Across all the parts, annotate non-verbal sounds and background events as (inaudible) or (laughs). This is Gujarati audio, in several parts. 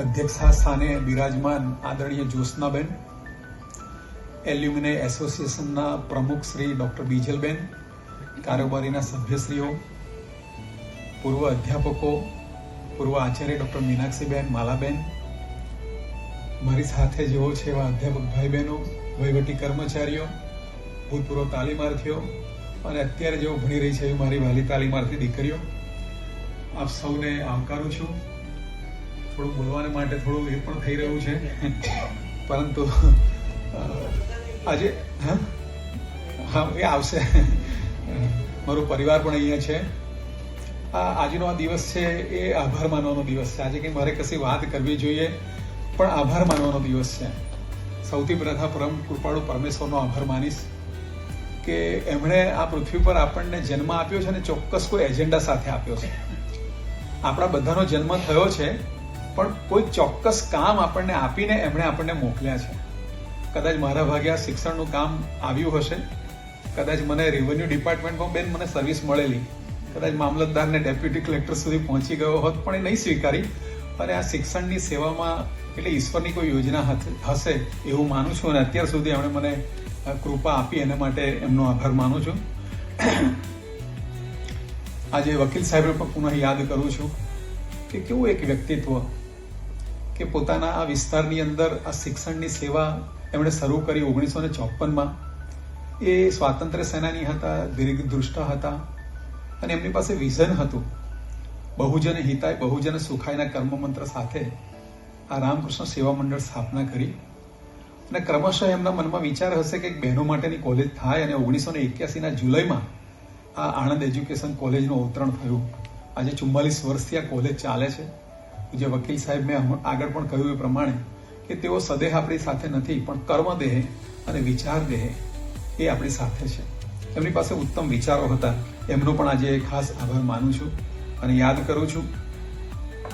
અધ્યક્ષા સ્થાને બિરાજમાન આદરણીય જ્યોત્સનાબેન, એલ્યુમિનાઈ એસોસિએશનના પ્રમુખ શ્રી ડૉક્ટર બીજલબેન કારોબારીના સભ્યશ્રીઓ, પૂર્વ અધ્યાપકો, પૂર્વ આચાર્ય ડૉક્ટર મીનાક્ષીબેન, માલાબેન, મારી સાથે જેઓ છે એવા અધ્યાપક ભાઈ બહેનો વહીવટી કર્મચારીઓ, ભૂતપૂર્વ તાલીમાર્થીઓ અને અત્યારે જેઓ ભણી રહી છે એવી મારી વાલી તાલીમાર્થી દીકરીઓ, આપ સૌને આવકારું છું. થોડું બોલવાને માટે થોડું એ પણ થઈ રહ્યું છે. પરંતુ આજે, હા? એ આવશે. મારો પરિવાર પણ અહીંયા છે. આ આજનો આ દિવસ છે એ આભાર માનવાનો દિવસ છે. આજે કંઈ મારે કશી વાત કરવી જોઈએ, પણ આભાર માનવાનો દિવસ છે. સૌથી પ્રથા પરમ કૃપાળુ પરમેશ્વરનો આભાર માનીશ કે એમણે આ પૃથ્વી પર આપણને જન્મ આપ્યો છે અને ચોક્કસ કોઈ એજન્ડા સાથે આપ્યો છે. આપણા બધાનો જન્મ થયો છે. પણ કોઈ ચોક્કસ કામ આપણને આપીને એમણે આપણને મોકલ્યા છે. કદાચ મારા ભાગ્યા શિક્ષણનું કામ આવ્યું હશે. કદાચ મને રેવન્યુ ડિપાર્ટમેન્ટમાં બેન મને સર્વિસ મળેલી. કદાચ મામલતદારને ડેપ્યુટી કલેક્ટર સુધી પહોંચી ગયો હોત, પણ એ નહીં સ્વીકારી. અને આ શિક્ષણની સેવામાં એટલે ઈશ્વરની કોઈ યોજના હશે એવું માનું છું અને અત્યાર સુધી એમણે મને કૃપા આપી એના માટે એમનો આભાર માનું છું. આજે વકીલ સાહેબને પણ પુનઃ યાદ કરું છું કે કેવું એક વ્યક્તિત્વ કે પોતાના આ વિસ્તારની અંદર આ શિક્ષણની સેવા એમણે શરૂ કરી ઓગણીસો ને ચોપનમાં. એ સ્વાતંત્ર્ય સેનાની હતા દીર્ઘદૃષ્ટ હતા અને એમની પાસે વિઝન હતું. બહુજન હિતાય, બહુજન સુખાયના કર્મ મંત્ર સાથે આ રામકૃષ્ણ સેવા મંડળ સ્થાપના કરી. અને ક્રમશઃ એમના મનમાં વિચાર હશે કે બહેનો માટેની કોલેજ થાય અને ઓગણીસો ને એક્યાસીના જુલાઈમાં આ આણંદ એજ્યુકેશન કોલેજનું અવતરણ થયું. આજે ચુમ્માલીસ વર્ષથી આ કોલેજ ચાલે છે. જે વકીલ સાહેબ મેં આગળ પણ કહ્યું એ પ્રમાણે કે તેઓ સદેહ આપણી સાથે નથી, પણ કર્મ દેહ અને વિચાર દેહ એ આપણી સાથે છે. એમની પાસે ઉત્તમ વિચારો હતા. એમનો પણ આજે ખાસ આભાર માનું છું અને યાદ કરું છું.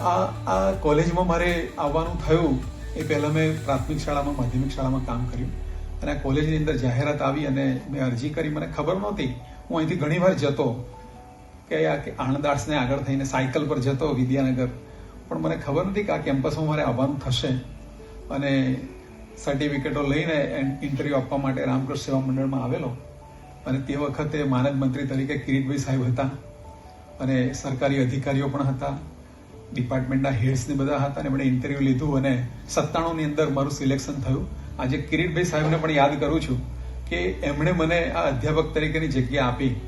આ આ કોલેજમાં મારે આવવાનું થયું એ પહેલાં મેં પ્રાથમિક શાળામાં, માધ્યમિક શાળામાં કામ કર્યું અને આ કોલેજની અંદર જાહેરાત આવી અને મેં અરજી કરી. મને ખબર નહોતી. હું અહીંથી ઘણીવાર જતો કે આ કે આણદાસને આગળ થઈને સાયકલ પર જતો વિદ્યાનગર. પણ મને ખબર નથી કે આ કેમ્પસમાં મારે આવવાનું થશે. અને સર્ટિફિકેટો લઈને ઇન્ટરવ્યૂ આપવા માટે રામકૃષ્ણ સેવા મંડળમાં આવેલો. અને તે વખતે માનદ મંત્રી તરીકે કિરીટભાઈ સાહેબ હતા. અને સરકારી અધિકારીઓ પણ હતા. ડિપાર્ટમેન્ટના હેડ્સને બધા હતા અને એમણે ઇન્ટરવ્યૂ લીધું અને સત્તાણુંની અંદર મારું સિલેક્શન થયું. આજે કિરીટભાઈ સાહેબને પણ યાદ કરું છું કે એમણે મને આ અધ્યાપક તરીકેની જગ્યા આપી.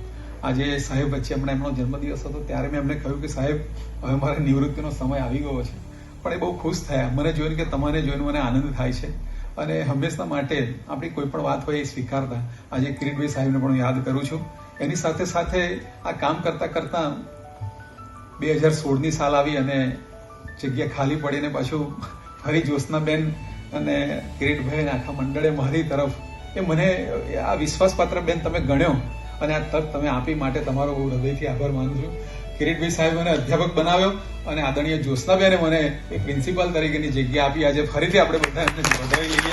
આજે સાહેબ વચ્ચે હમણાં એમનો જન્મદિવસ હતો, ત્યારે મેં એમને કહ્યું કે સાહેબ, હવે મારે નિવૃત્તિનો સમય આવી ગયો છે. પણ એ બહુ ખુશ થયા. મને જોઈને કે તમારે જોઈને મને આનંદ થાય છે. અને હંમેશા માટે આપણી કોઈ પણ વાત હોય એ સ્વીકારતા. આજે કિરીટભાઈ સાહેબને પણ યાદ કરું છું. એની સાથે સાથે આ કામ કરતા કરતા બે હજાર સોળની સાલ આવી અને જગ્યા ખાલી પડીને પાછું ફરી જ્યોત્સનાબેન અને કિરીટભાઈ આખા મંડળે મારી તરફ એ મને આ વિશ્વાસપાત્ર બેન તમે ગણ્યો. અને આ તક તમે આપી માટે તમારો બહુ હૃદયથી આભાર માનું છું. કિરીટભાઈ સાહેબ મને અધ્યાપક બનાવ્યો અને આદરણીય જ્યોત્સનાબેને મને એ પ્રિન્સિપાલ તરીકેની જગ્યા આપી. આજે ફરીથી આપણે બધા એમને વધાવી લઈએ.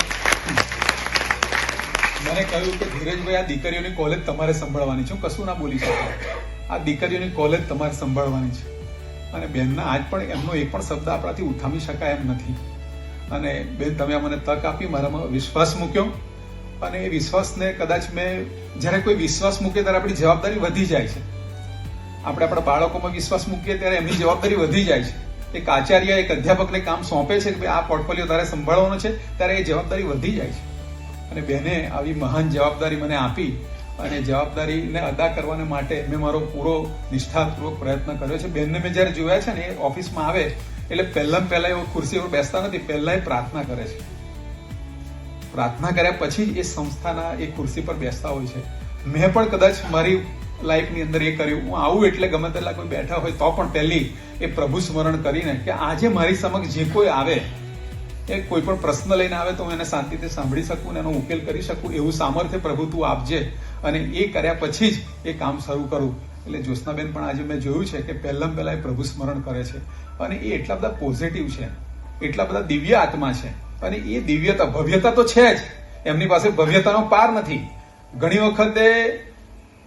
મને કહ્યું કે ધીરજભાઈ, આ દીકરીઓની કોલેજ તમારે સંભાળવાની છે. કશું ના બોલી શકું. આ દીકરીઓની કોલેજ તમારે સંભાળવાની છે. અને બેનના આજ પણ એમનો એક પણ શબ્દ આપણાથી ઉઠામી શકાય એમ નથી. અને બેન, તમે મને તક આપી. મારામાં વિશ્વાસ મૂક્યો. અને એ વિશ્વાસને કદાચ મેં, જ્યારે કોઈ વિશ્વાસ મૂકે ત્યારે આપણી જવાબદારી વધી જાય છે. આપણે આપણા બાળકોમાં વિશ્વાસ મૂકીએ ત્યારે એમની જવાબદારી વધી જાય છે. એક આચાર્ય, એક અધ્યાપકને કામ સોંપે છે કે આ પોર્ટફોલિયો તારે સંભાળવાનો છે, ત્યારે એ જવાબદારી વધી જાય છે. અને બેને આવી મહાન જવાબદારી મને આપી અને જવાબદારીને અદા કરવાને માટે મેં મારો પૂરો નિષ્ઠાપૂર્વક પ્રયત્ન કર્યો છે. બેનને મેં જ્યારે જોયા છે ને એ ઓફિસમાં આવે, એટલે પહેલા પહેલાં એવો ખુરશી ઉપર બેસતા નથી, પહેલાં એ પ્રાર્થના કરે છે. પ્રાર્થના કર્યા પછી એ સંસ્થાના એ ખુરશી પર બેસતા હોય છે. મેં પણ કદાચ મારી લાઈફની અંદર એ કર્યું. હું આવું એટલે ગમે તેટલા કોઈ બેઠા હોય, તો પણ પહેલી એ પ્રભુ સ્મરણ કરીને કે આજે મારી સમક્ષ જે કોઈ આવે, એ કોઈ પણ પ્રશ્ન લઈને આવે તો હું એને શાંતિથી સાંભળી શકું અને એનો ઉકેલ કરી શકું. એવું સામર્થ્ય પ્રભુ તું આપજે. અને એ કર્યા પછી જ એ કામ શરૂ કરું. એટલે જ્યોત્સનાબેન પણ આજે મેં જોયું છે કે પહેલાં પહેલા એ પ્રભુ સ્મરણ કરે છે. અને એ એટલા બધા પોઝિટિવ છે. એટલા બધા દિવ્ય આત્મા છે. અને એ દિવ્યતા, ભવ્યતા તો છે જ. એમની પાસે ભવ્યતાનો પાર નથી. ઘણી વખતે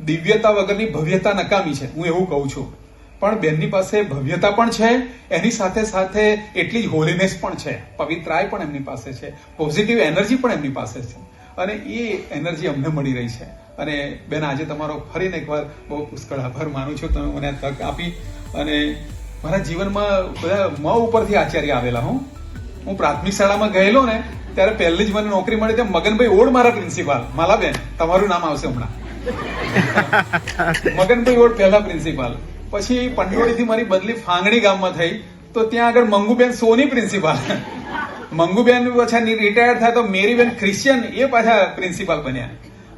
દિવ્યતા વગરની ભવ્યતા નકામી છે. હું એવું કહું છું. પણ બેનની પાસે ભવ્યતા પણ છે, એની સાથે સાથે એટલી જ હોલીનેસ પણ છે. પવિત્રાય પણ એમની પાસે છે. પોઝિટિવ એનર્જી પણ એમની પાસે છે. અને એ એનર્જી અમને મળી રહી છે. અને બેન, આજે તમારો ફરીને એકવાર બહુ પુષ્કળ આભાર માનું છું. તમે મને તક આપી અને મારા જીવનમાં બધા મ ઉપરથી આચાર્ય આવેલા, હું. હું પ્રાથમિક શાળામાં ગયેલો ને ત્યારે પહેલી જ મને નોકરી મળી ત્યાં મગનભાઈ ઓડ મારા પ્રિન્સિપાલ માલાબેન તમારું નામ આવશે હમણાં. (laughs) મગનભાઈ ઓડ પહેલા પ્રિન્સિપાલ પછી પંડોળીથી મારી બદલી ફાંગણી ગામમાં થઈ તો ત્યાં આગળ મંગુબેન સોની પ્રિન્સિપાલ મંગુબેન પાછા રિટાયર થાય તો મેરીબેન ક્રિશ્ચિયન એ પાછા પ્રિન્સિપાલ બન્યા.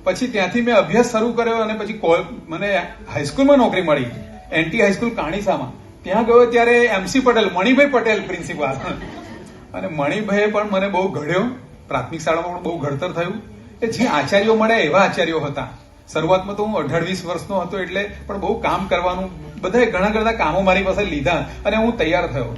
પછી ત્યાંથી મેં અભ્યાસ શરૂ કર્યો અને પછી કોલ- મને હાઈસ્કૂલમાં નોકરી મળી. એનટી હાઈસ્કૂલ કાણીસામાં. ત્યાં ગયો ત્યારે એમસી પટેલ મણિભાઈ પટેલ પ્રિન્સિપાલ અને મણિભાઈએ પણ મને બહુ ઘડ્યો. પ્રાથમિક શાળામાં પણ બહુ ઘડતર થયું. કે જે આચાર્યો મળ્યા એવા આચાર્યો હતા. શરૂઆતમાં તો હું અઢાર વીસ વર્ષનો હતો એટલે પણ બહુ કામ કરવાનું, બધાએ ઘણા ઘણા કામો મારી પાસે લીધા અને હું તૈયાર થયો.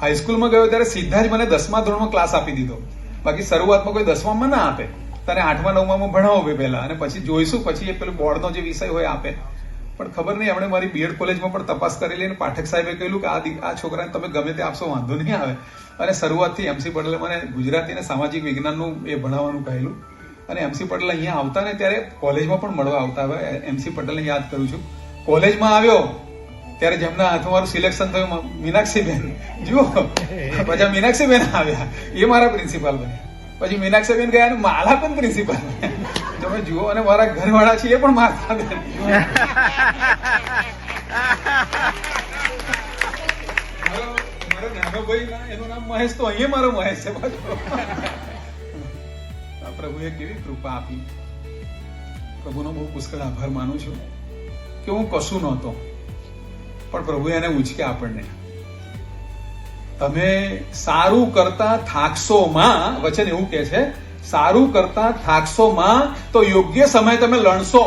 હાઈસ્કૂલમાં ગયો ત્યારે સીધા જ મને દસમા ધોરણમાં ક્લાસ આપી દીધો. બાકી શરૂઆતમાં કોઈ દસમામાં ના આપે. તારે આઠમા, નવમામાં ભણાવો પહેલા અને પછી જોઈશું, પછી એ પેલું બોર્ડનો જે વિષય હોય આપે. પણ ખબર નહીં, એમણે મારી બીએડ કોલેજમાં પણ તપાસ કરેલી અને પાઠક સાહેબે કહ્યું કે આ આ છોકરાને તમે ગમે તે આપશો, વાંધો નહીં આવે. અને શરૂઆતથી એમસી પટેલે મને ગુજરાતી અને સામાજિક વિજ્ઞાનનું એ ભણાવવાનું કહેલું. અને એમસી પટેલ અહીંયા આવતા ને ત્યારે કોલેજમાં પણ મળવા આવતા. હવે એમસી પટેલને યાદ કરું છું. કોલેજમાં આવ્યો, ત્યારે જેમના હાથમાં મારું સિલેક્શન થયું મીનાક્ષીબેન. જુઓ, પછી મીનાક્ષીબેન આવ્યા. એ મારા પ્રિન્સિપાલ બન્યા. પછી મીનાક્ષીબેન ગયા અને માલાબેન પ્રિન્સિપાલ તમે જુઓ, અને મારા ઘરવાળા છે એ પણ મારા બેન મારો ના, એનું નામ મહેશ તો અહીંયા મારો મહેશ છે પાછો. પ્રભુએ કેવી કૃપા આપી. પ્રભુનો બહુ પુષ્કળ આભાર માનું છું કે હું કશું નહોતો, પણ પ્રભુએ એને ઉચક્યા આપણને. તમે સારું કરતા થાકશો માં વચન એવું કે છે, સારું કરતા થાકશો માં તો યોગ્ય સમય તમે લણશો.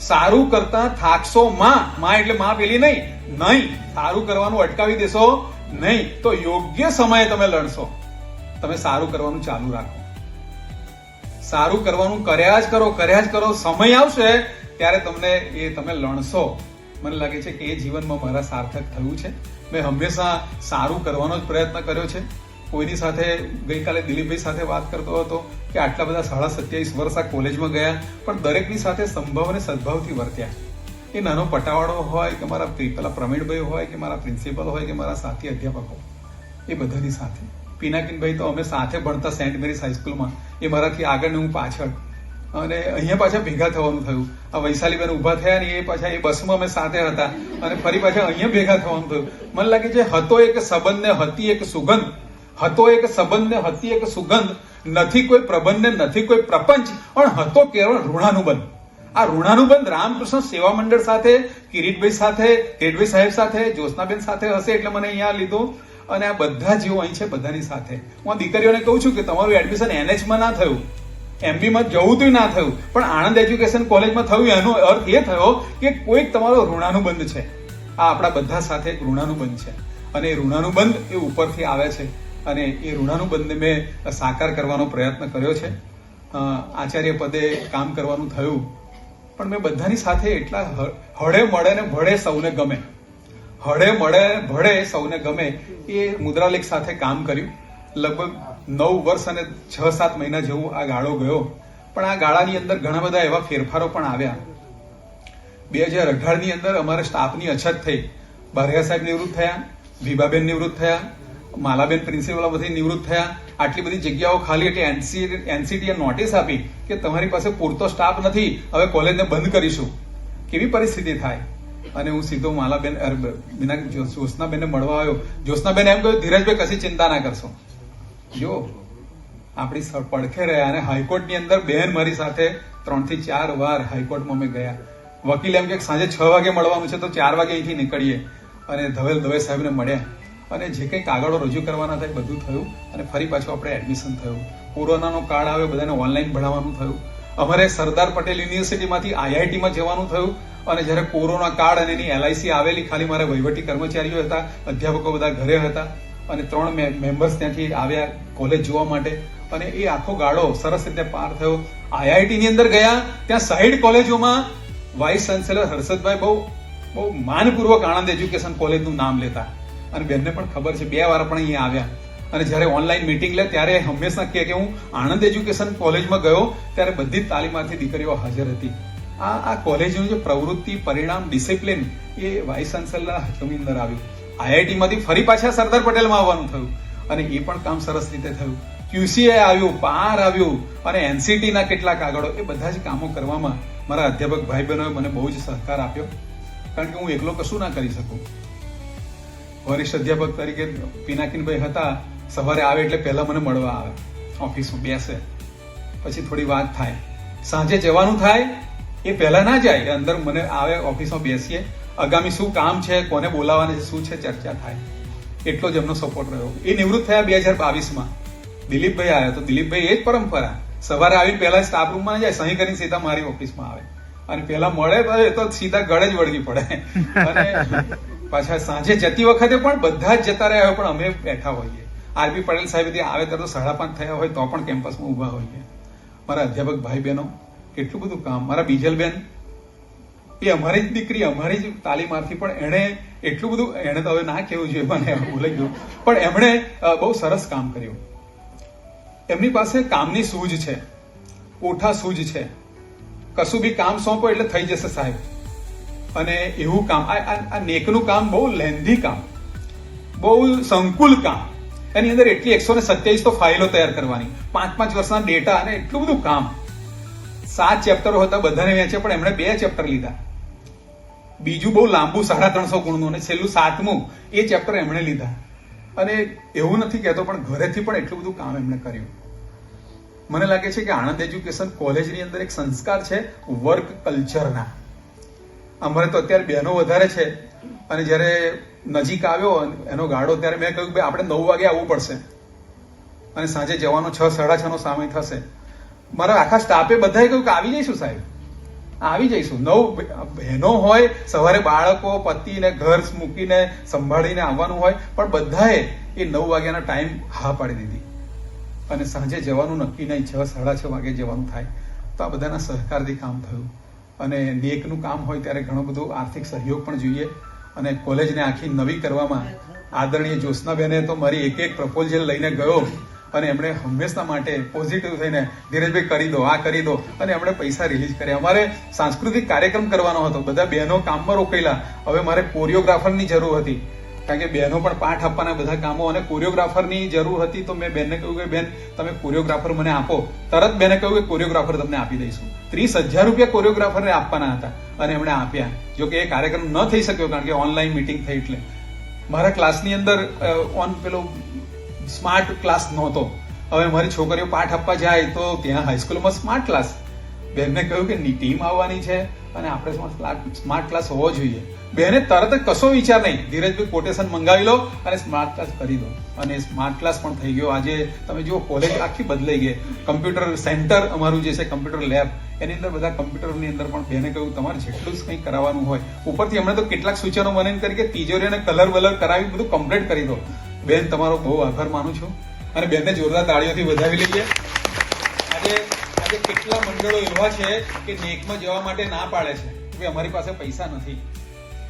સારું કરતા થાકશો માં માં એટલે માં પેલી નહીં નહીં. સારું કરવાનું અટકાવી દેશો. નહીં, તો યોગ્ય સમયે તમે લણશો તમે સારું કરવાનું ચાલુ રાખો. સારું કરવાનું કર્યા જ કરો, કર્યા જ કરો, સમય આવશે ત્યારે તમને એ તમે લણશો. મને લાગે છે કે એ જીવનમાં મારા સાર્થક થયું છે. મેં હંમેશા સારું કરવાનો જ પ્રયત્ન કર્યો છે. કોઈની સાથે ગઈકાલે દિલીપભાઈ સાથે વાત કરતો હતો કે આટલા બધા સાડા સત્યાવીસ વર્ષ આ કોલેજમાં ગયા, પણ દરેકની સાથે સંભવ અને સદભાવથી વર્ત્યા. એ નાનો પટાવાળો હોય કે મારા પેલા પ્રવીણભાઈ હોય કે મારા પ્રિન્સિપલ હોય કે મારા સાથી અધ્યાપકો, એ બધાની સાથે. પિનાકીનભાઈ તો અમે સાથે ભણતા સેન્ટ મેરીસ હાઈસ્કૂલમાં એ મારાથી આગળ હું પાછળ. અને અહીંયા પાછા ભેગા થવાનું થયું. આ વૈશાલીબેન ઊભા થયા ને એ પાછા એ બસમાં અમે સાથે હતા. અને ફરી પાછા અહીંયા ભેગા થવાનું થયું. મને લાગે છે હતો એક સંબંધ ને હતી એક સુગંધ. હતો એક સંબંધ ને હતી એક સુગંધ. નથી કોઈ પ્રબંધ ને નથી કોઈ પ્રપંચ, પણ હતો કેવળ ઋણાનુબંધ. આ ઋણાનુબંધ રામકૃષ્ણ સેવા મંડળ સાથે, કિરીટભાઈ સાથે કિરીટભાઈ સાહેબ સાથે, જ્યોત્સનાબેન સાથે હશે એટલે મને અહીંયા લીધો. અને આ બધા જેઓ અહીં છે બધાની સાથે. હું દીકરીઓને કહું છું કે તમારું એડમિશન એનએચમાં ના થયું. એમબીમાં જવું તો ના થયું. પણ આણંદ એજ્યુકેશન કોલેજમાં થયું, એનો અર્થ એ થયો કે કોઈક તમારો ઋણાનુબંધ છે. આ આપણા બધા સાથે એક ઋણાનુબંધ છે. અને એ ઋણાનુબંધ એ ઉપરથી આવે છે. અને એ ઋણાનુબંધને મેં સાકાર કરવાનો પ્રયત્ન કર્યો છે. આચાર્ય પદે કામ કરવાનું થયું. પણ મેં બધાની સાથે એટલા હળે મળે ને ભળે સૌને ગમે. હળે મળે ભળે સૌને ગમે એ મુદ્રાલેખ સાથે કામ કર્યું. લગભગ નવ વર્ષ અને છ સાત મહિના જેવું આ ગાળો ગયો. પણ આ ગાળાની અંદર ઘણા બધા એવા ફેરફારો પણ આવ્યા. બે હજાર અઢારની અંદર અમારા સ્ટાફની અછત થઈ. બારિયા સાહેબ નિવૃત્ત થયા, વિભાબેન નિવૃત્ત થયા, માલાબેન પ્રિન્સિપલ બધી નિવૃત્ત થયા આટલી બધી જગ્યાઓ ખાલી એટલે એનસી એનસીટીએ નોટિસ આપી કે તમારી પાસે પૂરતો સ્ટાફ નથી, હવે કોલેજને બંધ કરીશું. કેવી પરિસ્થિતિ થાય? અને હું સીધો માલાબેન જો- જ્યોત્સનાબેનને મળવા આવ્યો. જ્યોત્સનાબેન એમ કહ્યું, ધીરજભાઈ, કશી ચિંતા ના કરશો. જો, આપણી પડખે રહ્યા અને હાઈકોર્ટની અંદર બેન મારી સાથે ત્રણથી ચાર વાર હાઈકોર્ટમાં અમે ગયા. વકીલ એમ કે, સાંજે છ વાગે મળવાનું છે, તો ચાર વાગે અહીંથી નીકળીએ. અને ધવેલ દવે સાહેબને મળ્યા. અને જે કંઈ કાગળો રજૂ કરવાના થાય બધું થયું અને ફરી પાછું આપણે એડમિશન થયું. કોરોનાનો કાળ આવ્યો, બધાને ઓનલાઈન ભણાવવાનું થયું. અમારે સરદાર પટેલ યુનિવર્સિટીમાંથી આઈઆઈટીમાં જવાનું થયું અને જ્યારે કોરોના કાળ અને એની એલઆઈસી આવેલી, ખાલી મારા વહીવટી કર્મચારીઓ હતા, અધ્યાપકો બધા ઘરે હતા અને ત્રણ મેમ્બર્સ ત્યાંથી આવ્યા કોલેજ જોવા માટે. અને એ આખો ગાળો સરસ રીતે પાર થયો. આઈઆઈટીની અંદર ગયા, ત્યાં સાઈડ કોલેજોમાં વાઇસ ચાન્સેલર હર્ષદભાઈ બહુ બહુ માનપૂર્વક આણંદ એજ્યુકેશન કોલેજનું નામ લેતા. અને બેનને પણ ખબર છે, બે વાર પણ અહીંયા આવ્યા. અને જ્યારે ઓનલાઈન મીટિંગ લે, ત્યારે હંમેશા કહે કે હું આણંદ એજ્યુકેશન કોલેજમાં ગયો, ત્યારે બધી જ તાલીમાર્થી દીકરીઓ હાજર હતી. આ આ કોલેજનું જે પ્રવૃત્તિ, પરિણામ ડિસિપ્લિન એ વાઇસ ચાન્સેલરના હાથોની અંદર આવ્યું. આઈઆઈટીમાંથી ફરી પાછા સરદાર પટેલમાં આવવાનું થયું. અને એ પણ કામ સરસ રીતે થયું. ક્યુસીએ આવ્યું, પાર આવ્યું, અને એનસીટીના કેટલાક આગળો, એ બધા જ કામો કરવામાં મારા અધ્યાપક ભાઈ બહેનોએ મને બહુ જ સહકાર આપ્યો. કારણ કે હું એકલો કશું ના કરી શકું. વરિષ્ઠ અધ્યાપક તરીકે પિનાકીનભાઈ હતા, સવારે આવે એટલે પહેલા મને મળવા આવે, ઓફિસમાં બેસે. પછી થોડી વાત થાય. સાંજે જવાનું થાય, એ પહેલા ના જાય અંદર મને આવે, ઓફિસમાં બેસીએ. આગામી શું કામ છે, કોને બોલાવવાના છે, શું છે, ચર્ચા થાય. એટલો જ એમનો સપોર્ટ રહ્યો. એ નિવૃત્ત થયા બે હજાર બાવીસમાં. દિલીપભાઈ આવ્યા. તો દિલીપભાઈ એ જ પરંપરા. સવારે આવીને પહેલા સ્ટાફ રૂમમાં જાય, સહી કરીને સીધા મારી ઓફિસમાં આવે. અને પહેલા મળે તો એ તો સીધા ગળે જ વળગી પડે. અને પાછા સાંજે જતી વખતે પણ બધા જ જતા રહ્યા હોય, પણ અમે બેઠા હોઈએ. આરબી પટેલ સાહેબ આવે ત્યારે તો સાડા પાંચ થયા હોય, તો પણ કેમ્પસમાં ઊભા હોઈએ. મારા અધ્યાપક ભાઈ બહેનો, કેટલું બધું કામ. મારા બીજલબેન, એ અમારી જ દીકરી, અમારી જ તાલીમાર્થી, પણ એણે એટલું બધું, એણે તો હવે ના કહેવું જોઈએ, મને ભૂલાઈ ગયું. પણ એમણે બહુ સરસ કામ કર્યું. એમની પાસે કામની સૂઝ છે. ઓઠા સૂઝ છે. કશું બી કામ સોંપો એટલે થઈ જશે સાહેબ. અને એવું કામ, આ નેકનું કામ બહુ લેન્ધી કામ, બહુ સંકુલ કામ. એની અંદર એટલી એકસો ને સત્યાવીસ તો ફાઇલો તૈયાર કરવાની. પાંચ પાંચ વર્ષના ડેટા અને એટલું બધું કામ. સાત ચેપ્ટરો હતા, બધાને વેચે પણ એમણે બે ચેપ્ટર લીધા. બીજું બહુ લાંબુ, સાડા ત્રણસો ગુણનું, અને છેલ્લું સાતમું, એ ચેપ્ટર એમણે લીધા. અને એવું નથી કહેતો, પણ ઘરેથી પણ એટલું બધું કામ એમણે કર્યું. મને લાગે છે કે આણંદ એજ્યુકેશન કોલેજની અંદર એક સંસ્કાર છે, વર્ક કલ્ચરના. અમારે તો અત્યારે બહેનો વધારે છે. અને જ્યારે નજીક આવ્યો એનો ગાડો ત્યારે મેં કહ્યું કે આપણે નવ વાગે આવવું પડશે. અને સાંજે જવાનો છ, સાડા છ નો સમય થશે. મારા આખા સ્ટાફે બધાએ કહ્યું કે આવી જઈશું સાહેબ. આવી જઈશું. નવ બહેનો હોય, સવારે બાળકો પતિને ઘર મૂકીને સંભાળીને આવવાનું હોય, પણ બધાએ એ નવ વાગ્યાના ટાઈમ હા પાડી દીધી. અને સાંજે જવાનું નક્કી નહીં, છ, સાડા છ વાગે જવાનું થાય. તો આ બધાના સહકારથી કામ થયું. અને નેકનું કામ હોય ત્યારે ઘણો બધો આર્થિક સહયોગ પણ જોઈએ. અને કોલેજને આખી નવી કરવામાં આદરણીય જ્યોત્સનાબેને તો મારી એક એક પ્રપોઝલ લઈને ગયો. અને એમણે હંમેશા માટે પોઝિટિવ થઈને, ધીરજભાઈ, કરી દો, આ કરી દો. અને એમણે પૈસા રિલીઝ કર્યા. અમારે સાંસ્કૃતિક કાર્યક્રમ કરવાનો હતો. બધા બહેનો કામમાં રોકાયેલા. હવે મારે કોરિયોગ્રાફરની જરૂર હતી. કારણ કે બહેનો પણ પાઠ આપવાના બધા કામો અને કોરિયોગ્રાફરની જરૂર હતી તો મેં બેનને કહ્યું કે બેન, તમે કોરિયોગ્રાફર મને આપો. તરત બેને કહ્યું કે કોરિયોગ્રાફર તમને આપી દઈશું. ત્રીસ હજાર રૂપિયા કોરિયોગ્રાફરને આપવાના હતા અને એમણે આપ્યા. જો કે એ કાર્યક્રમ ન થઈ શક્યો કારણ કે ઓનલાઈન મીટિંગ થઈ એટલે. મારા ક્લાસની અંદર ઓન પેલો સ્માર્ટ ક્લાસ નહોતો. હવે મારી છોકરીઓ પાઠ આપવા જાય તો ત્યાં હાઈસ્કૂલમાં સ્માર્ટ ક્લાસ બેનને કહ્યું કે ટીમ આવવાની છે. અને આપણે સ્માર્ટ ક્લાસ હોવો જોઈએ. બેને તરત કશો વિચાર નહીં. ધીરજભાઈ કોટેશન મંગાવી લો અને સ્માર્ટ ક્લાસ કરી દો. અને સ્માર્ટ ક્લાસ પણ થઈ ગયો. આજે તમે જુઓ કોલેજ આખી બદલાઈ ગઈ. કમ્પ્યુટર સેન્ટર અમારું જે છે કમ્પ્યુટર લેબ એની અંદર બધા કમ્પ્યુટરની અંદર પણ બેને કહ્યું, તમારે જેટલું જ કંઈ કરાવવાનું હોય. ઉપરથી હમણાં તો કેટલાક સૂચનો મને કરી કે તિજોરી અને કલર વલર કરાવી બધું કમ્પ્લીટ કરી દો. બેન, તમારો બહુ આભાર માનું છું. અને બેનને જોરદાર તાળીઓથી વધાવી લઈએ. આજે કેટલા મંડળો એવા છે કે નેકમાં જવા માટે ના પાડે છે? કે અમારી પાસે પૈસા નથી.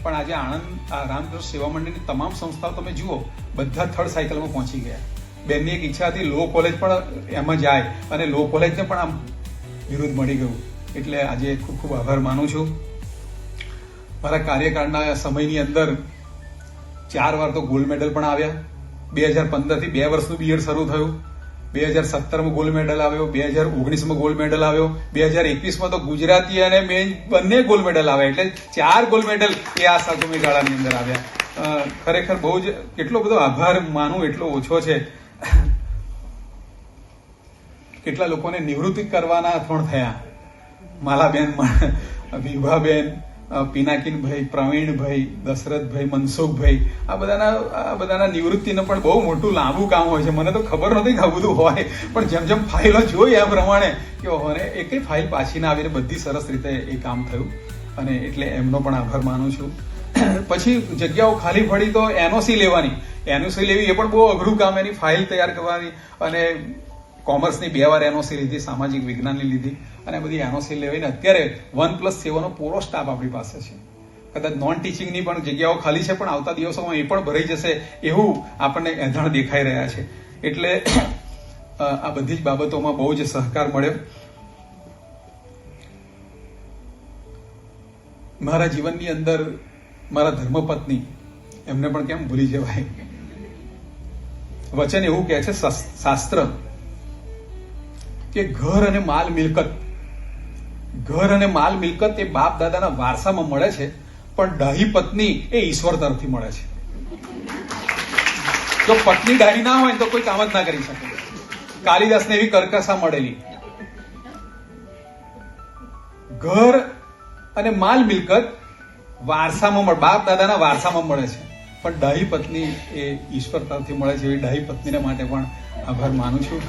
પણ આજે આણંદ, આ રામકૃષ્ણ સેવા મંડળની તમામ સંસ્થાઓ તમે જુઓ, બધા થર્ડ સાયકલમાં પહોંચી ગયા. બેનની એક ઈચ્છા હતી લો કોલેજ પણ એમાં જાય અને લો કોલેજને પણ આમ વિરુદ્ધ મળી ગયું. એટલે આજે ખૂબ ખૂબ આભાર માનું છું. મારા કાર્યકાળના સમયની અંદર ચાર વાર તો ગોલ્ડ મેડલ પણ આવ્યા. બે હજાર પંદરથી બે વર્ષનું બીએડ શરૂ થયું. બે હજાર સત્તરમાં ગોલ્ડ મેડલ આવ્યો, બે હજાર ઓગણીસમાં ગોલ્ડ મેડલ આવ્યો, બે હજાર એકવીસમાં તો ગુજરાતી અને મેન બંને ગોલ્ડ મેડલ આવ્યા એટલે ચાર ગોલ્ડ મેડલ એ આ સમયગાળાની અંદર આવ્યા. ખરેખર બહુ જ કેટલો બધો આભાર માનું એટલો ઓછો છે. કેટલા લોકોને નિવૃત્તિ કરવાના પણ થયા. માલાબેન, વિભાબેન પિનાકીનભાઈ, પ્રવીણભાઈ, દશરથભાઈ, મનસુખભાઈ, આ બધાના આ બધાના નિવૃત્તિનું પણ બહુ મોટું લાંબુ કામ હોય છે. મને તો ખબર નથી કે આ બધું હોય. પણ જેમ જેમ ફાઇલો જોઈ એ પ્રમાણે કે ઓહોને એકેય ફાઇલ પાછી ના આવીને બધી સરસ રીતે એ કામ થયું. અને એટલે એમનો પણ આભાર માનું છું. (clears throat) પછી જગ્યાઓ ખાલી પડી તો એનઓસી લેવાની. એનઓસી લેવી એ પણ બહુ અઘરું કામ એની ફાઇલ તૈયાર કરવાની. અને કોમર્સની બે વાર એનઓસી લીધી, સામાજિક વિજ્ઞાનની લીધી અને બધી એનઓસી લેવીને અત્યારે વન પ્લસ સેવનનો પૂરો સ્ટાફ આપણી પાસે છે. કદાચ નોન ટીચિંગની પણ જગ્યાઓ ખાલી છે, પણ આવતા દિવસોમાં એ પણ ભરાઈ જશે એવું આપણને એંધણ દેખાઈ રહ્યા છે. એટલે આ બધી જ બાબતોમાં બહુ જ સહકાર મળ્યો. મારા જીવનની અંદર મારા ધર્મપત્ની, એમને પણ કેમ ભૂલી જવાય? વચન એવું કહે છે શાસ્ત્ર કે ઘર અને માલ મિલકત. ઘર અને માલ મિલકત એ બાપ દાદાના વારસામાં મળે છે, પણ ડહી પત્ની એ ઈશ્વર તરફથી મળે છે. જો પત્ની ડાહી ના હોય તો કોઈ કામ જ ના કરી શકે. કાલિદાસને એવી કરકસા મળેલી. ઘર અને માલ મિલકત વારસામાં મળે, બાપ દાદાના વારસામાં મળે છે, પણ ડાહી પત્ની એ ઈશ્વર તરફથી મળે છે એવી ડાહી પત્નીને માટે પણ આભાર માનું છું.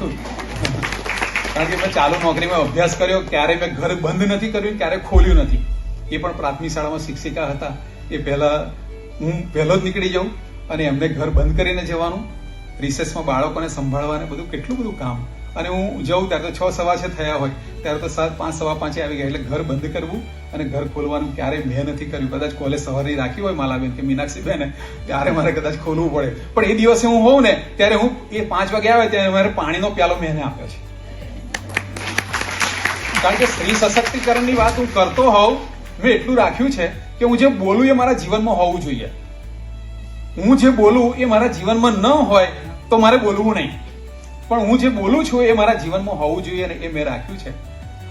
કારણ કે મેં ચાલુ નોકરીમાં અભ્યાસ કર્યો, ક્યારે મેં ઘર બંધ નથી કર્યું, ક્યારે ખોલ્યું નથી. એ પણ પ્રાથમિક શાળામાં શિક્ષિકા હતા. એ પહેલા હું પહેલો જ નીકળી જાઉં અને એમને ઘર બંધ કરીને જવાનું રિસેસમાં બાળકોને સંભાળવાને બધું, કેટલું બધું કામ. અને હું જઉં ત્યારે તો છ સવા છે થયા હોય, ત્યારે તો સાત, પાંચ સવા પાંચે આવી ગયા. એટલે ઘર બંધ કરવું અને ઘર ખોલવાનું ક્યારેય મેં નથી કર્યું. કદાચ કોલેજ સવારની રાખી હોય માલાબેન કે મીનાક્ષી બેન ત્યારે મારે કદાચ ખોલવું પડે. પણ એ દિવસે હું હોઉં ને, ત્યારે હું એ પાંચ વાગે આવે ત્યારે મારે પાણીનો પ્યાલો મેં આપ્યો છે. કારણ કે સ્ત્રી સશક્તિકરણની વાત હું કરતો હોઉં, મેં એટલું રાખ્યું છે કે હું જે બોલું એ મારા જીવનમાં હોવું જોઈએ. હું જે બોલું એ મારા જીવનમાં ન હોય તો મારે બોલવું નહીં. પણ હું જે બોલું છું એ મારા જીવનમાં હોવું જોઈએ અને એ મેં રાખ્યું છે.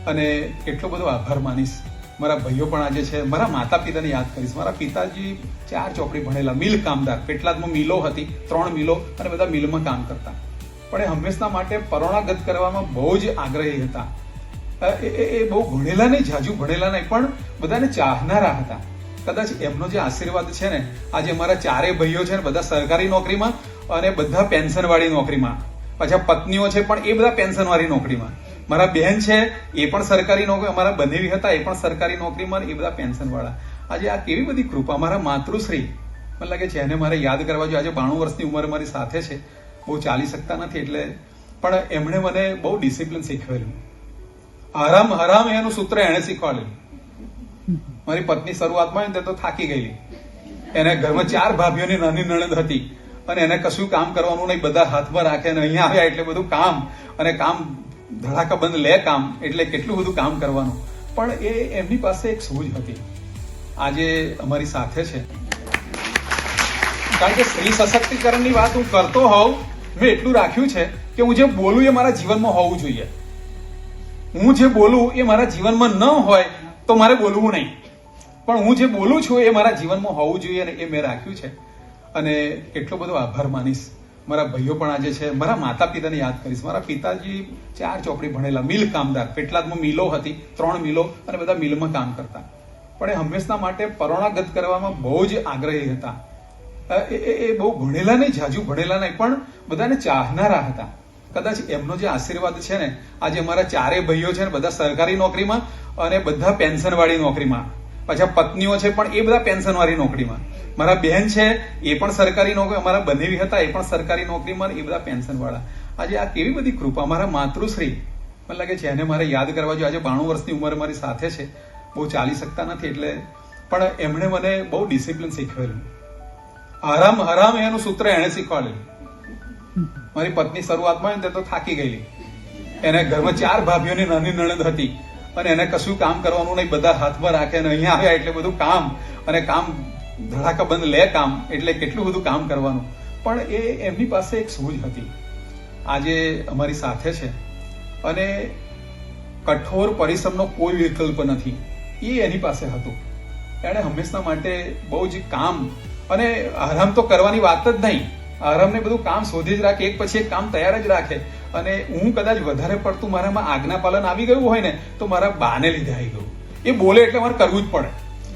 અને એટલો બધો આભાર માનીશ. મારા ભાઈઓ પણ આજે છે. મારા માતા પિતાને યાદ કરીશ. મારા પિતાજી ચાર ચોપડી ભણેલા, મિલ કામદાર. પેટલાદમાં મિલો હતી, ત્રણ મિલો અને બધા મિલમાં કામ કરતા. પણ એ હંમેશા માટે પરોણાગત કરવામાં બહુ જ આગ્રહી હતા. એ બહુ ભણેલા નહીં જાજુ ભણેલા નહીં, પણ બધાને ચાહનારા હતા. કદાચ એમનો જે આશીર્વાદ છે ને, આજે અમારા ચારેય ભાઈઓ છે ને, બધા સરકારી નોકરીમાં અને બધા પેન્શનવાળી નોકરીમાં. પાછા પત્નીઓ છે પણ એ બધા પેન્શનવાળી નોકરીમાં. મારા બહેન છે, એ પણ સરકારી નોકરી, અમારા બનેવી હતા, એ પણ સરકારી નોકરીમાં એ બધા પેન્શનવાળા. આજે આ કેવી બધી કૃપા, મારા માતૃશ્રી. મને લાગે છે એને મારે યાદ કરવા જોઈએ, આજે બાણું વર્ષની ઉંમર મારી સાથે છે. બહુ ચાલી શકતા નથી, એટલે પણ એમણે મને બહુ ડિસિપ્લિન શીખવેલું. આરામ હરામ એનું સૂત્ર એણે શીખવાડેલું. મારી પત્ની શરૂઆતમાં તે તો થાકી ગયેલી. એને ઘરમાં ચાર ભાભીઓની નાની નણંદ હતી અને એને કશું કામ કરવાનું નહીં, બધા હાથમાં રાખે અને અહીંયા આવ્યા એટલે બધું કામ અને કામ ધડાકા બંધ લે કામ એટલે કેટલું બધું કામ કરવાનું. પણ એ એમની પાસે એક સૂઝ હતી. આજે અમારી સાથે છે. કારણ કે સ્ત્રી સશક્તિકરણની વાત હું કરતો હોઉં, મેં એટલું રાખ્યું છે કે હું જે બોલું એ મારા જીવનમાં હોવું જોઈએ. હું જે બોલું એ મારા જીવનમાં ન હોય તો મારે બોલવું નહીં. પણ હું જે બોલું છું એ મારા જીવનમાં હોવું જોઈએ અને એ મેં રાખ્યું છે. અને એટલો બધો આભાર માનીશ. મારા ભાઈઓ પણ આજે છે. મારા માતા પિતાને યાદ કરીશ. મારા પિતાજી ચાર ચોપડી ભણેલા, મિલ કામદાર. પેટલાદમાં મિલો હતી, ત્રણ મિલો અને બધા મિલમાં કામ કરતા. પણ એ હંમેશા માટે પરોણાગત કરવામાં બહુ જ આગ્રહી હતા. એ બહુ ભણેલા નહીં જાજુ ભણેલા નહીં, પણ બધાને ચાહનારા હતા. કદાચ એમનો જે આશીર્વાદ છે ને, આજે અમારા ચારેય ભાઈઓ છે ને, બધા સરકારી નોકરીમાં અને બધા પેન્શનવાળી નોકરીમાં. પાછા પત્નીઓ છે પણ એ બધા પેન્શનવાળી નોકરીમાં. મારા બહેન છે, એ પણ સરકારી નોકરી, અમારા બનેવી હતા, એ પણ સરકારી નોકરીમાં, એ બધા પેન્શનવાળા. આજે આ કેવી બધી કૃપા, મારા માતૃશ્રી. મને લાગે છે એને મારે યાદ કરવા જોઈએ. આજે બાણું વર્ષની ઉંમર મારી સાથે છે. બહુ ચાલી શકતા નથી એટલે, પણ એમણે મને બહુ ડિસિપ્લિન શીખવેલું. આરામ હરામ એનું સૂત્ર એણે શીખવાડેલું. મારી પત્ની શરૂઆતમાં ને તે થાકી ગયેલી. એને ઘરમાં ચાર ભાભીઓની નાની નણંદ હતી અને એને કશું કામ કરવાનું નહીં, બધા હાથમાં રાખે અને અહીંયા આવ્યા એટલે બધું કામ અને કામ ધડાકા બંધ લે કામ એટલે કેટલું બધું કામ કરવાનું. પણ એ એમની પાસે એક સૂઝ હતી. આજે અમારી સાથે છે. અને કઠોર પરિશ્રમનો કોઈ વિકલ્પ નથી. એ એની પાસે હતું. એણે હંમેશા માટે બહુ જ કામ અને આરામ તો કરવાની વાત જ નહીં. આરામને બધું કામ શોધી જ રાખે, એક પછી એક કામ તૈયાર જ રાખે. અને હું કદાચ વધારે પડતું મારામાં આજ્ઞા પાલન આવી ગયું હોય ને, તો મારા બાને લીધે આવી ગયું. એ બોલે એટલે મારે કરવું જ પડે.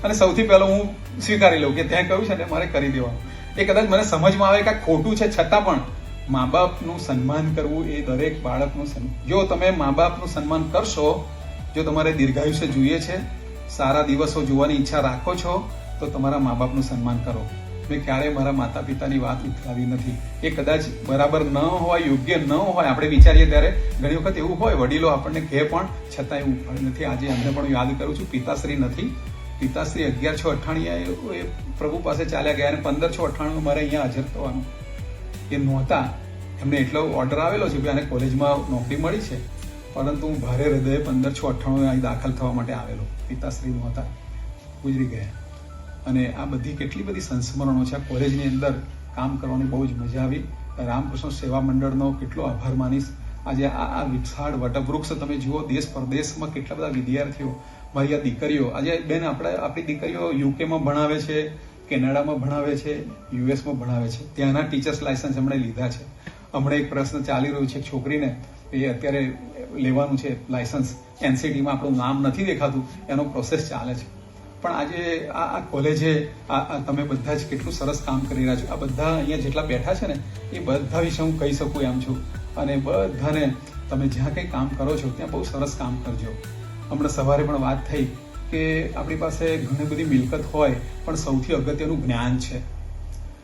અને સૌથી પહેલો હું સ્વીકારી લઉં કે ત્યાં કહ્યું છે ને મારે કરી દેવાનું. એ કદાચ મને સમજમાં આવે કે ખોટું છે, છતાં પણ મા બાપનું સન્માન કરવું એ દરેક બાળકનું સન્માન. જો તમે મા બાપનું સન્માન કરશો, જો તમારે દીર્ઘાયુષ્ય જોઈએ છે, સારા દિવસો જોવાની ઈચ્છા રાખો છો, તો તમારા મા બાપનું સન્માન કરો. મેં ક્યારેય મારા માતા પિતાની વાત ઉઠાવી નથી. એ કદાચ બરાબર ન હોય, યોગ્ય ન હોય, આપણે વિચારીએ ત્યારે ઘણી વખત એવું હોય, વડીલો આપણને કહે પણ છતાં એવું ઉપાડ નથી. આજે એમને પણ યાદ કરું છું, પિતાશ્રી નથી. પિતાશ્રી અગિયાર છ અઠ્ઠાણીએ એ પ્રભુ પાસે ચાલ્યા ગયા અને પંદર છ અઠાણું મારે અહીંયા હાજર થવાનું. એ નહોતા. એમને એટલો ઓર્ડર આવેલો છે કે આને કોલેજમાં નોકરી મળી છે. પરંતુ હું ભારે હૃદયે પંદર છ અઠ્ઠાણું અહીં દાખલ થવા માટે આવેલો. પિતાશ્રી નહોતા. ગુજરી ગયા. અને આ બધી કેટલી બધી સંસ્મરણો છે. આ કોલેજની અંદર કામ કરવાની બહુ જ મજા આવી. રામકૃષ્ણ સેવા મંડળનો કેટલો આભાર માનીશ. આજે આ આ વિશાળ વટવૃક્ષ તમે જુઓ, દેશ પરદેશમાં કેટલા બધા વિદ્યાર્થીઓ, મારી આ દીકરીઓ, આજે બેન આપણે, આપણી દીકરીઓ યુકેમાં ભણાવે છે, કેનેડામાં ભણાવે છે, યુએસમાં ભણાવે છે. ત્યાંના ટીચર્સ લાયસન્સ એમણે લીધા છે. હમણાં એક પ્રશ્ન ચાલી રહ્યો છે છોકરીને, એ અત્યારે લેવાનું છે લાયસન્સ. એનસીટીમાં આપણું નામ નથી દેખાતું. એનો પ્રોસેસ ચાલે છે. પણ આજે આ આ કોલેજે આ તમે બધા જ કેટલું સરસ કામ કરી રહ્યા છો. આ બધા અહીંયા જેટલા બેઠા છે ને, એ બધા વિશે હું કહી શકું એમ છું. અને બધાને તમે જ્યાં કંઈ કામ કરો છો, ત્યાં બહુ સરસ કામ કરજો. હમણાં સવારે પણ વાત થઈ કે આપણી પાસે ઘણી બધી મિલકત હોય, પણ સૌથી અગત્યનું જ્ઞાન છે.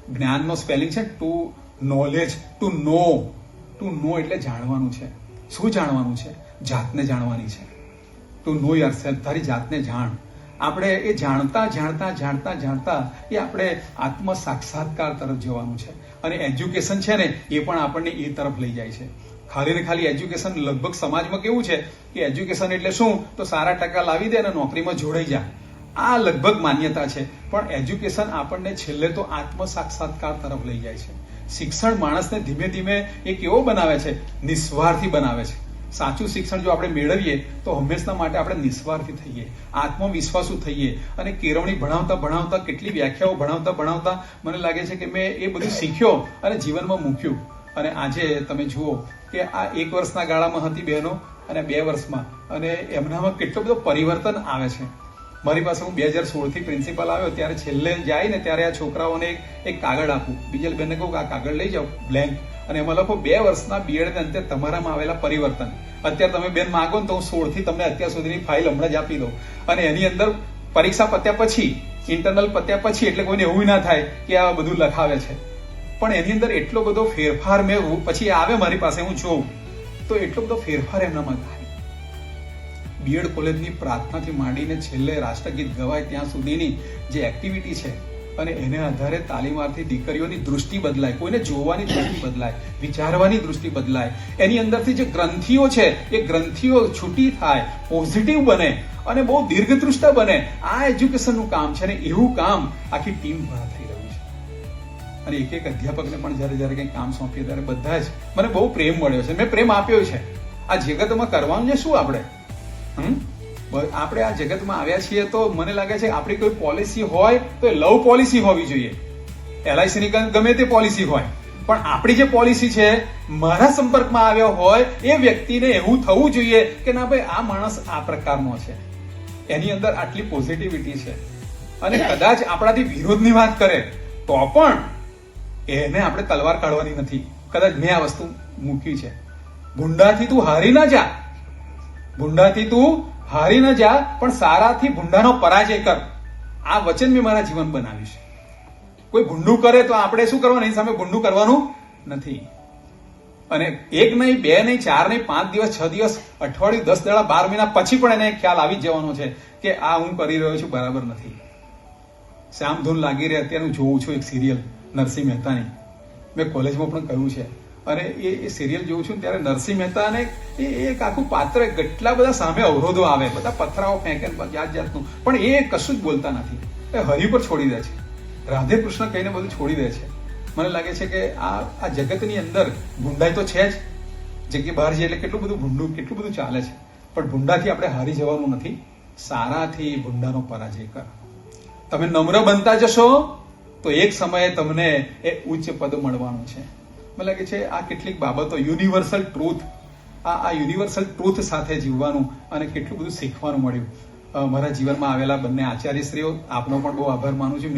જ્ઞાનનો સ્પેલિંગ છે to knowledge to know to know એટલે જાણવાનું છે. શું જાણવાનું છે? જાતને જાણવાની છે. ટુ નો યાર સેલ્ફ તારી જાતને જાણ. આપણે એ જાણતા જાણતા જાણતા જાણતા એ આપણે આત્મ સાક્ષાત્કાર તરફ જવાનું છે. અને એજ્યુકેશન છે ને, એ પણ આપણને એ તરફ લઈ જાય છે. ખાલી ને ખાલી એજ્યુકેશન લગભગ સમાજમાં કેવું છે કે એજ્યુકેશન એટલે શું? તો સારા ટકા લાવી દે અને નોકરીમાં જોડાઈ જા. આ લગભગ માન્યતા છે. પણ એજ્યુકેશન આપણને છેલ્લે તો આત્મ સાક્ષાત્કાર તરફ લઈ જાય છે. શિક્ષણ માણસને ધીમે ધીમે એ કેવો બનાવે છે, નિસ્વાર્થી બનાવે છે. સાચું શિક્ષણ જો આપણે મેળવીએ, તો હંમેશા માટે આપણે નિસ્વાર્થી થઈએ, આત્મવિશ્વાસુ થઈએ. અને કેળવણી ભણાવતા ભણાવતા, કેટલી વ્યાખ્યાઓ ભણાવતા ભણાવતા મને લાગે છે કે મેં એ બધું શીખ્યો અને જીવનમાં મૂક્યું. અને આજે તમે જુઓ કે આ એક વર્ષના ગાળામાં હતી બહેનો અને બે વર્ષમાં. અને એમનામાં કેટલો બધો પરિવર્તન આવે છે. મારી પાસે હું બે હજાર સોળથી પ્રિન્સિપલ આવ્યો, ત્યારે છેલ્લે જાય ને ત્યારે આ છોકરાઓને એક કાગળ આપું. બીજલ બેનને કહું કે આ કાગળ લઈ જાઓ બ્લેન્ક અને એમાં લખો, બે વર્ષના બીએડ ને અંતે તમારામાં આવેલા પરિવર્તન. અત્યારે તમે બેન માંગો ને તો હું સોળથી તમને અત્યાર સુધીની ફાઇલ હમણાં જ આપી દઉં. અને એની અંદર પરીક્ષા પત્યા પછી ઇન્ટરનલ પત્યા પછી, એટલે કોઈને એવું ના થાય કે આ બધું લખાવે છે. પણ એની અંદર એટલો બધો ફેરફાર મેં પછી આવે મારી પાસે, હું જોઉં. તો એટલો બધો ફેરફાર એમનામાં થાય. બીએડ કોલેજની પ્રાર્થનાથી માંડીને છેલ્લે રાષ્ટ્રગીત ગવાય ત્યાં સુધીની જે એક્ટિવિટી છે અને એને આધારે તાલીમાર્થી દીકરીઓની દૃષ્ટિ બદલાય, કોઈને જોવાની દૃષ્ટિ બદલાય, વિચારવાની દૃષ્ટિ બદલાય. એની અંદરથી જે ગ્રંથિઓ છે, એ ગ્રંથિઓ છૂટી થાય પોઝિટિવ બને અને બહુ દીર્ઘદૃષ્ટા બને. આ એજ્યુકેશનનું કામ છે અને એવું કામ આખી ટીમ દ્વારા થઈ રહ્યું છે. અને એક એક અધ્યાપકને પણ જ્યારે જ્યારે કંઈ કામ સોંપીએ ત્યારે બધા જ મને બહુ પ્રેમ મળ્યો છે. મેં પ્રેમ આપ્યો છે. આ જગતમાં કરવાનું છે શું આપણે? હમ? આપણે આ જગતમાં આવ્યા છીએ તો મને લાગે છે આપણી કોઈ પોલિસી હોય તો એ લવ પોલિસી હોવી જોઈએ. એલઆઈસીની ગમે તે પોલિસી હોય. પણ આપણી જે પોલિસી છે, મારા સંપર્કમાં આવ્યો હોય, એ વ્યક્તિને એવું થવું જોઈએ કે ના ભાઈ, આ માણસ આ પ્રકારનો છે. એની અંદર આટલી પોઝિટિવિટી છે. અને કદાચ આપણાથી વિરોધની વાત કરે, તો પણ એને આપણે તલવાર કાઢવાની નથી. કદાચ મેં આ વસ્તુ મૂકી છે. ભૂંડાથી તું હારી ના જા. ભૂંડાથી તું હારી ન જા, પણ સારાથી ભૂંડાનો પરાજય કર. આ વચન મેં મારા જીવન બનાવ્યું છે. કોઈ ભૂંડું કરે તો આપણે શું કરવાનું? એની સામે ભૂંડું કરવાનું નથી. અને એક નહીં, બે નહીં, ચાર નહીં, પાંચ દિવસ, છ દિવસ, અઠવાડિયું, દસ દડા, બાર મહિના પછી પણ એને ખ્યાલ આવી જવાનો છે કે આ હું કરી રહ્યો છું, બરાબર નથી. શ્યામધૂન લાગી રહે, અત્યારે હું જોઉં છું એક સિરિયલ, નરસિંહ મહેતાની. મેં કોલેજમાં પણ કહ્યું છે. અને એ એ સિરિયલ જોઉં છું ત્યારે નરસિંહ મહેતાને એ એક આખું પાત્ર કેટલા બધા સામે અવરોધો આવે, બધા પથરાઓ ફેંકે જાત જાતનું પણ એ કશું જ બોલતા નથી. એ હરિ પર છોડી દે છે. રાધે કૃષ્ણ કહીને બધું છોડી દે છે. મને લાગે છે કે આ આ જગતની અંદર ભૂંડાઈ તો છે જ. જગ્યા બહાર જઈએ એટલે કેટલું બધું ભૂંડું, કેટલું બધું ચાલે છે. પણ ભૂંડાથી આપણે હારી જવાનું નથી. સારાથી ભૂંડાનો પરાજય કર. તમે નમ્ર બનતા જશો, તો એક સમયે તમને એ ઉચ્ચ પદ મળવાનું છે. મને લાગે છે આ કેટલીક બાબતો યુનિવર્સલ ટ્રુથ આ આ યુનિવર્સલ ટ્રુથ સાથે જીવવાનું અને કેટલું બધું શીખવાનું મળ્યું. મારા જીવનમાં આવેલા બંને આચાર્યશ્રીઓ, આપનો પણ બહુ આભાર માનું છું.